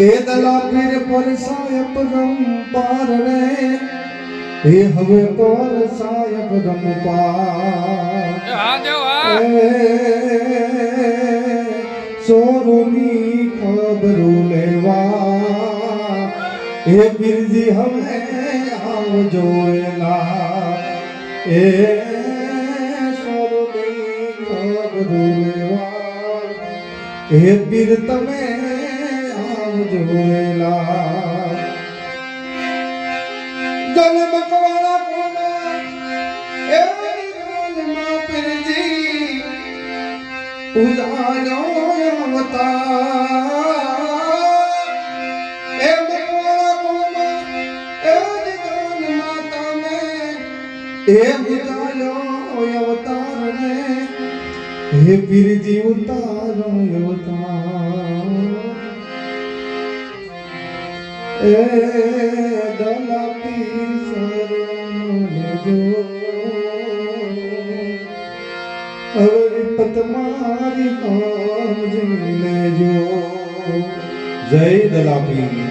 એ દલા પીર પરસાય પગમ પારણે એ હવે પરસાય સાહેબ પાર હા સોરુની ખબરો લેવા. એ બિરજી હમે આવજો એલા. એ સોરુની ખબરો લેવા. એ બિર તમે આવજો જોયેલા જન્મ કવાળા કોના એ નિરાલમાં પીરજી. ઉજાણો અવતાર. એ અવતાર ને હે પીરજી ઉતારો અવતાર. એ દલા પીર શરણ લેજો હવે વિપત મારી કામ લેજો જય દલાપી.